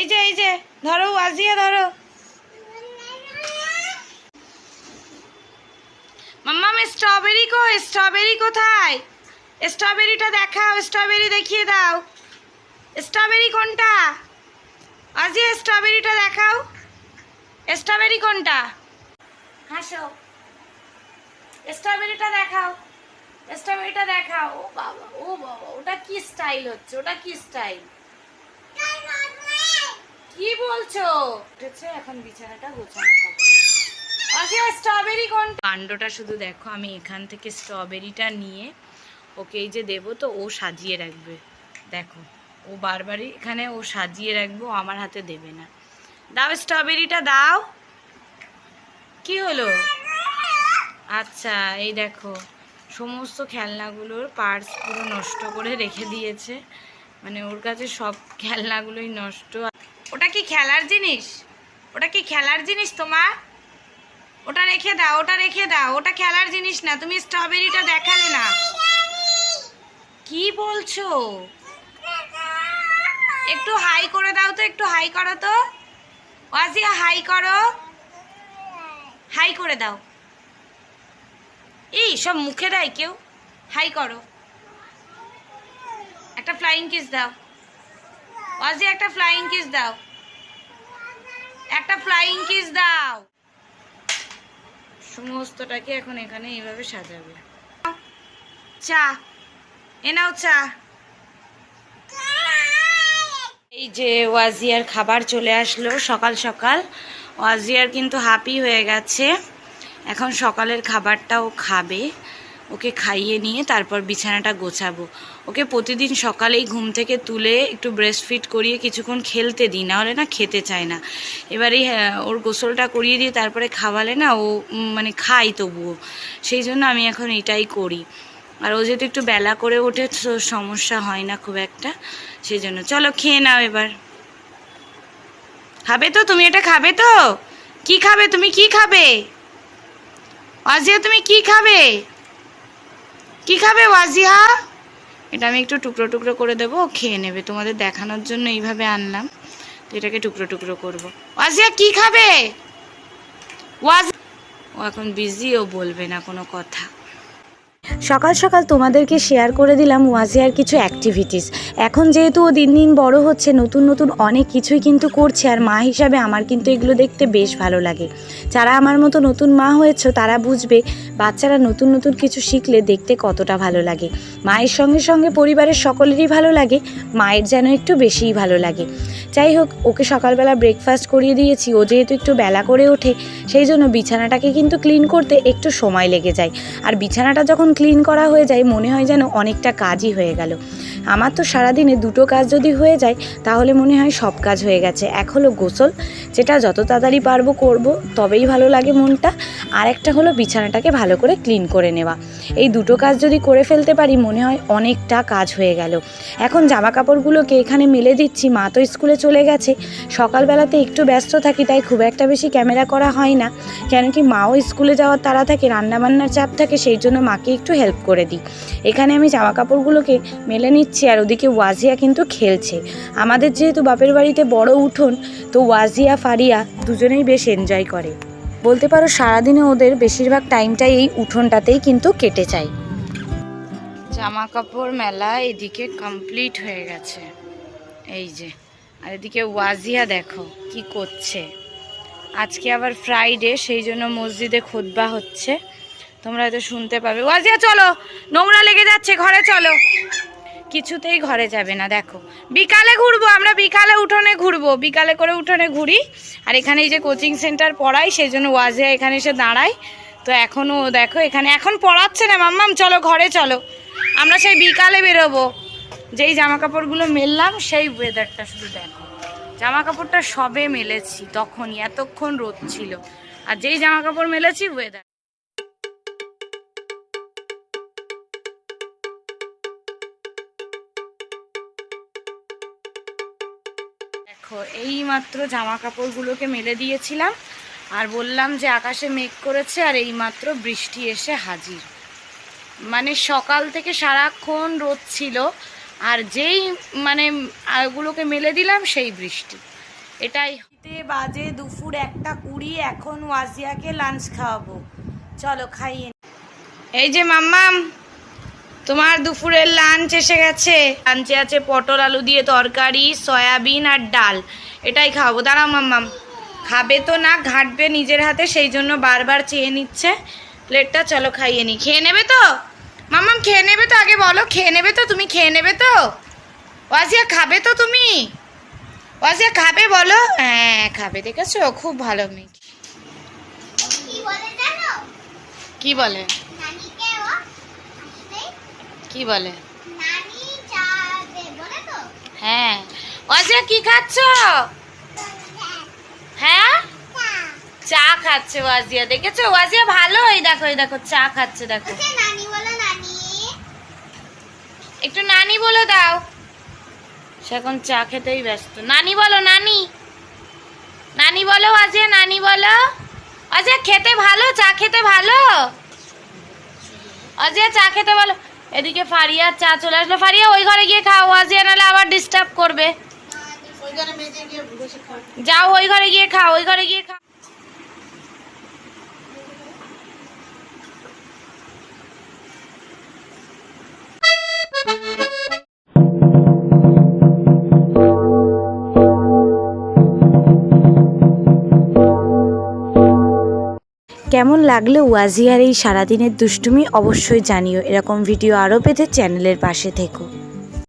এই যে এই যে, ধরো ওয়াজিয়া ধরো। মাম্মাম স্ট্রবেরি কো স্ট্রবেরি কোথায়? স্ট্রবেরিটা দেখাও স্ট্রবেরি দেখিয়ে দাও। স্ট্রবেরি কোনটা? আজিয়া স্ট্রবেরিটা দেখাও। স্ট্রবেরি কোনটা? হাসো। স্ট্রবেরিটা দেখাও। স্ট্রবেরিটা দেখাও। ও বাবা ও বাবা, ওটা কি স্টাইল হচ্ছে? ওটা কি স্টাইল কি বলছো? উঠেছে এখন বিছানাটা গোছানো হবে। আচ্ছা স্ট্রবেরি কোন কাণ্ডটা শুধু দেখো আমি এখান থেকে স্ট্রবেরিটা নিয়ে ওকে এই যে দেবো তো ও সাজিয়ে রাখবে। দেখো ও বারবারই এখানে ও সাজিয়ে রাখবে ও আমার হাতে দেবে না। দাও স্ট্রবেরিটা দাও। কি হলো? আচ্ছা এই দেখো সমস্ত খেলনাগুলোর পার্টস পুরো নষ্ট করে রেখে দিয়েছে। মানে ওর কাছে সব খেলনাগুলোই নষ্ট। ওটা কি খেলার জিনিস? ওটা কি খেলার জিনিস তোমার? ওটা রেখে দাও, ওটা রেখে দাও, ওটা খেলার জিনিস না, তুমি স্ট্রবেরিটা দেখালে না। কি বলছো? একটু হাই করে দাও তো, একটু হাই করো তো। ওয়াজিয়া, হাই করো। হাই করে দাও। এই, সব মুখে দেয় কেউ। হাই করো। একটা ফ্লাইং কিস দাও। ওয়াজি, একটা ফ্লাইং কিস দাও। একটা ফ্লাইং কিস দাও। সমস্তটাকে এখন এখানে এইভাবে সাজাবে। চা, এ নাও চা। এই যে ওয়াজিয়ার খাবার চলে আসলো সকাল সকাল। ওয়াজিয়ার কিন্তু হাপি হয়ে গেছে। এখন সকালের খাবারটাও খাবে। ওকে খাইয়ে নিয়ে তারপর বিছানাটা গোছাবো। ওকে প্রতিদিন সকালেই ঘুম থেকে তুলে একটু ব্রেস্ট ফিট করিয়ে কিছুক্ষণ খেলতে দিই না হলে না খেতে চায় না। এবারে হ্যাঁ, ওর গোসলটা করিয়ে দিয়ে তারপরে খাওয়ালে না ও মানে খাই তবুও। সেই জন্য আমি এখন এটাই করি। আর ও যেহেতু একটু বেলা করে ওঠে তো সমস্যা হয় না খুব একটা। সেই জন্য চলো খেয়ে নাও এবার। খাবে তো? তুমি এটা খাবে তো? কি খাবে? তুমি কি খাবে? ওয়াজিয়া তুমি কি খাবে? কি খাবে ওয়াজিহা? এটা আমি একটু টুকরো টুকরো করে দেবো খেয়ে নেবে। তোমাদের দেখানোর জন্য এইভাবে আনলাম, তো এটাকে টুকরো টুকরো করব। ওয়াজিয়া কি খাবে? ওয়াজ ও এখন বিজি ও বলবে না কোনো কথা। সকাল সকাল তোমাদেরকে শেয়ার করে দিলাম ওয়াজিয়ার কিছু অ্যাক্টিভিটিস এখন যেহেতু ও দিন দিন বড় হচ্ছে, নতুন নতুন অনেক কিছুই কিন্তু করছে, আর মা হিসাবে আমার কিন্তু এগুলো দেখতে বেশ ভালো লাগে। যারা আমার মতো নতুন মা হয়েছে, তারা বুঝবে বাচ্চারা নতুন নতুন কিছু শিখলে দেখতে কতটা ভালো লাগে। মায়ের সঙ্গে সঙ্গে পরিবারের সকলেরই ভালো লাগে, মায়ের যেন একটু বেশিই ভালো লাগে। যাই হোক, ওকে সকালবেলা ব্রেকফাস্ট করিয়ে দিয়েছি। ও যেহেতু একটু বেলা করে ওঠে, সেই জন্য বিছানাটাকে কিন্তু ক্লিন করতে একটু সময় লেগে যায়। আর বিছানাটা যখন ক্লিন করা হয়ে যায়, মনে হয় যেন অনেকটা কাজই হয়ে গেল। আমার তো সারাদিনে দুটো কাজ যদি হয়ে যায়, তাহলে মনে হয় সব কাজ হয়ে গেছে। এক হলো গোসল, যেটা যত তাড়াতাড়ি পারব করব, তবেই ভালো লাগে মনটা। আর একটা হলো বিছানাটাকে ভালো করে ক্লিন করে নেওয়া। এই দুটো কাজ যদি করে ফেলতে পারি, মনে হয় অনেকটা কাজ হয়ে গেল। এখন জামা কাপড়গুলোকে এখানে মেলে দিচ্ছি। মা তো স্কুলে চলে গেছে। সকালবেলাতে একটু ব্যস্ত থাকি, তাই খুব একটা বেশি ক্যামেরা করা হয় না। কেন কি মাও স্কুলে যাওয়ার তারা থাকে, রান্নাবান্নার চাপ থাকে, সেই জন্য মাকে একটু হেল্প করে দিই। এখানে আমি জামা কাপড়গুলোকে মেলে নিচ্ছি আর ওদিকে ওয়াজিয়া কিন্তু খেলছে। আমাদের যেহেতু বাপের বাড়িতে বড় উঠোন, তো ওয়াজিয়া, ফারিয়া দুজনেই বেশ এনজয় করে। বলতে পারো সারাদিনে ওদের বেশিরভাগ টাইমটাই এই উঠোনটাতেই কিন্তু কেটে যায়। জামা কাপড় মেলা এদিকে কমপ্লিট হয়ে গেছে। এই যে। আর এদিকে ওয়াজিয়া দেখো, কি করছে। আজকে আবার ফ্রাইডে সেই জন্য মসজিদে খুতবা হচ্ছে। তোমরা হয়তো শুনতে পাবে। ওয়াজিয়া, চলো! নোংরা লেগে যাচ্ছে, ঘরে চলো। কিছুতেই ঘরে যাবে না, দেখো। বিকালে ঘুরবো, আমরা বিকালে উঠোনে ঘুরবো। বিকালে করে উঠোনে ঘুরি। আর এখানে এই যে কোচিং সেন্টার পড়াই, সেই জন্য ওয়াজিয়া এখানে এসে দাঁড়ায়। তো এখনও দেখো, এখানে এখন পড়াচ্ছে না, মাম্মাম, চলো, ঘরে চলো। আমরা সেই বিকালে বেরোবো। যেই জামা কাপড়গুলো মেললাম, সেই ওয়েদারটা শুধু দেখো। জামা কাপড়টা সবে মেলেছি, তখনই, এতক্ষণ রোদ ছিল। আর যেই জামা কাপড় মেলেছি ওয়েদার দেখো এই মাত্র জামা কাপড়গুলোকে মেলে দিয়েছিলাম, আর বললাম যে আকাশে মেঘ করেছে, আর এই মাত্র বৃষ্টি এসে হাজির। মানে সকাল থেকে সারাক্ষণ রোদ ছিল আর যেই মানে আগুলোকে মেলে দিলাম সেই বৃষ্টি। এটাই। বাজে দুপুর একটা কুড়ি এখন ওয়াজিয়াকে লাঞ্চ খাওয়াবো। চলো খাইয়ে নি। এই যে মাম্মাম তোমার দুপুরের লাঞ্চ এসে গেছে। লাঞ্চে আছে পটল আলু দিয়ে তরকারি সয়াবিন আর ডাল। এটাই খাওয়াবো। দাঁড়াও মাম্মাম খাবে তো না ঘাঁটবে নিজের হাতে সেই জন্য বারবার চেয়ে নিচ্ছে। প্লেটটা চলো খাইয়ে নি। খেয়ে নেবে তো? মাম্মাম খেয়ে নেবে তো আগে বলো খেয়ে নেবে তো তুমি খেয়ে নেবে তো। ওয়াজিয়া খাবে তো তুমি? ওয়াজিয়া খাবে বলো? হ্যাঁ খাবে দেখেছ? খুব ভালো মেয়ে। কি বলে কি বলে? হ্যাঁ। ওয়াজিয়া কি খাচ্ছ? হ্যাঁ? চা। খাচ্ছে ওয়াজিয়া দেখেছ? ওয়াজিয়া ভালো এই দেখো এই দেখো চা খাচ্ছে দেখো। নানি একটু নানি বলে দাও। সে এখন চা খেতেই ব্যস্ত। নানি বলো নানি। নানি বলো ওয়াজিয়া নানি বলো। অজিয়া খেতে ভালো? চা খেতে ভালো? অজিয়া চা খেতে ভালো? এদিকে ফারিয়া চা চলে আসলো। ফারিয়া ওই ঘরে গিয়ে খাও। ওয়াজিয়া নাহলে আবার ডিস্টার্ব করবে। যাও ওই ঘরে গিয়ে খাও ওই ঘরে গিয়ে খাও। কেমন লাগল ওয়াজিয়ার এই সারাদিনের দুষ্টুমি? অবশ্যই জানিও। এরকম ভিডিও আরও পেতে চ্যানেলের পাশে থেকো।